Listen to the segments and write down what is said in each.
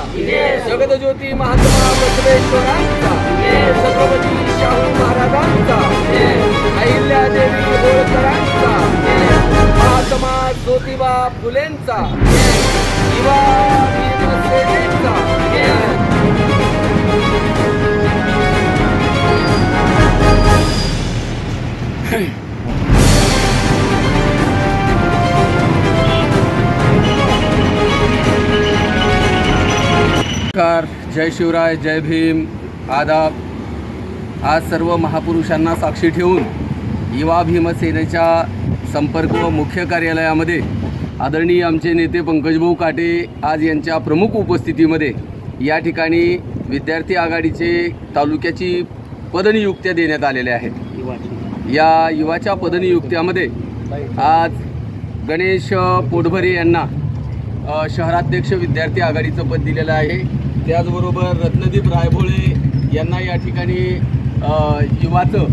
महाराजांचा जगदज्योती महात्मा बसवेश्वरांचा. छत्रपती शाहू महाराजांचा. अहिल्या देवी होळकरांचा महात्मा ज्योतिबा फुलेंचा. युवा भीमसेनेचा नमस्कार जय शिवराय जय भीम आदाब. आज सर्व महापुरुषांना साक्षी ठेवून युवा भीमसेनेच्या संपर्क व मुख्य कार्यालयामध्ये आदरणीय आमचे नेते पंकजभाऊ काटे आज यांच्या प्रमुख उपस्थितीमध्ये या ठिकाणी विद्यार्थी आघाडीचे तालुक्याची पदनियुक्त्या देण्यात आलेल्या आहेत. या युवाच्या पदनियुक्त्यामध्ये आज गणेश पोटभरे यांना शहराध्यक्ष विद्यार्थी आघाडीचं पद दिलेलं आहे. त्याचबरोबर रत्नदीप रायभोळे यांना या ठिकाणी युवाचं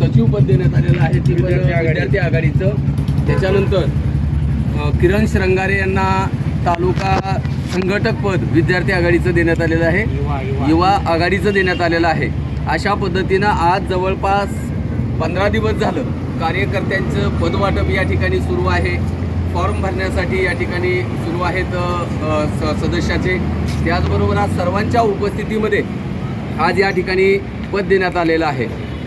सचिव पद देण्यात आलेलं आहे. ती विद्यार्थी आघाडीचं. त्याच्यानंतर किरण श्रंगारे यांना तालुका संघटक पद विद्यार्थी आघाडीचं देण्यात आलेलं आहे. युवा आघाडीचं देण्यात आलेलं आहे. अशा पद्धतीनं आज जवळपास पंधरा दिवस झालं कार्यकर्त्यांचं पदवाटप या ठिकाणी सुरू आहे. फॉर्म भरण्यासाठी या ठिकाणी सुरू आहेत स सदस्याचे. त्याचबरोबर आज सर्वांच्या उपस्थितीमध्ये आज या ठिकाणी पद देण्यात आलेलं आहे.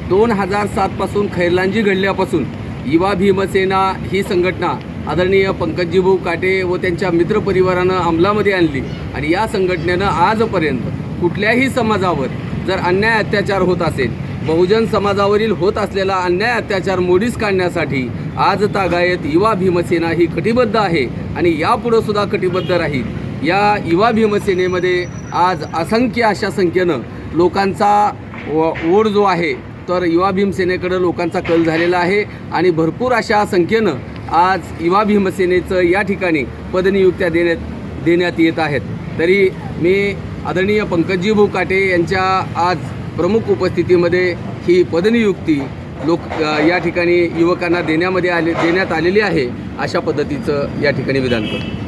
दोन हजार सातपासून खैरलांजी घडल्यापासून युवा भीमसेना ही संघटना आदरणीय पंकजीभाऊ काटे व त्यांच्या मित्रपरिवारानं अंमलामध्ये आणली आणि या संघटनेनं आजपर्यंत कुठल्याही समाजावर जर अन्याय अत्याचार होत असेल बहुजन समाजावरील होत असलेला अन्याय अत्याचार मोडीस काढण्यासाठी आज तागायत युवा भीमसेना ही कटिबद्ध आहे आणि यापुढं सुद्धा कटिबद्ध राहील. या युवा भीमसेनेमध्ये आज असंख्य अशा संख्येनं लोकांचा व- ओढ जो आहे तर युवा भीमसेनेकडं लोकांचा कल झालेला आहे आणि भरपूर अशा संख्येनं आज युवा भीमसेनेचं या ठिकाणी पदनियुक्त्या देण्यात देण्यात येत आहेत. तरी मी आदरणीय पंकजीभाऊ काटे यांच्या आज प्रमुख उपस्थितीमध्ये ही पदनियुक्ती लोक या ठिकाणी युवकांना देण्यामध्ये आले देण्यात आलेली आहे अशा पद्धतीचं या ठिकाणी विधान करतो.